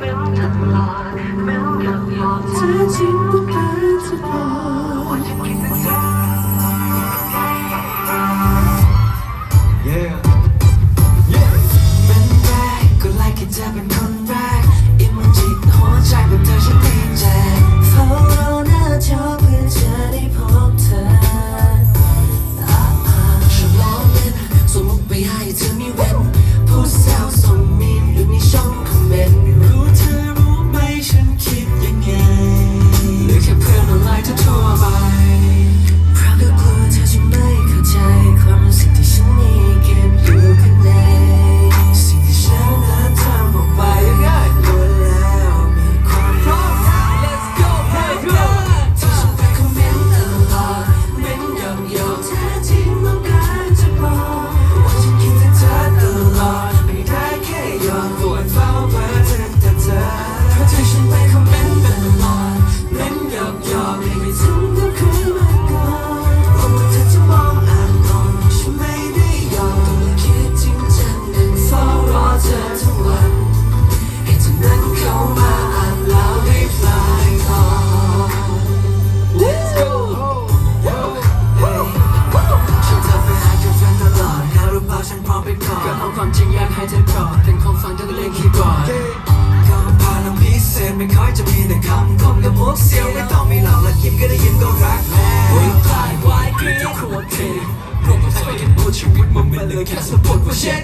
Thank you. จะมีแต่คำคมกับพวกเซียวไม่ต้องมีหลาและยิ้มก็ได้ยิ้มก็รักแล้วคลายวายกรี๊ดโคตรเท่พวกต้องใส่กันโน้ชีวิตมันไม่เหลือแค่สะบัดว่าเช็ด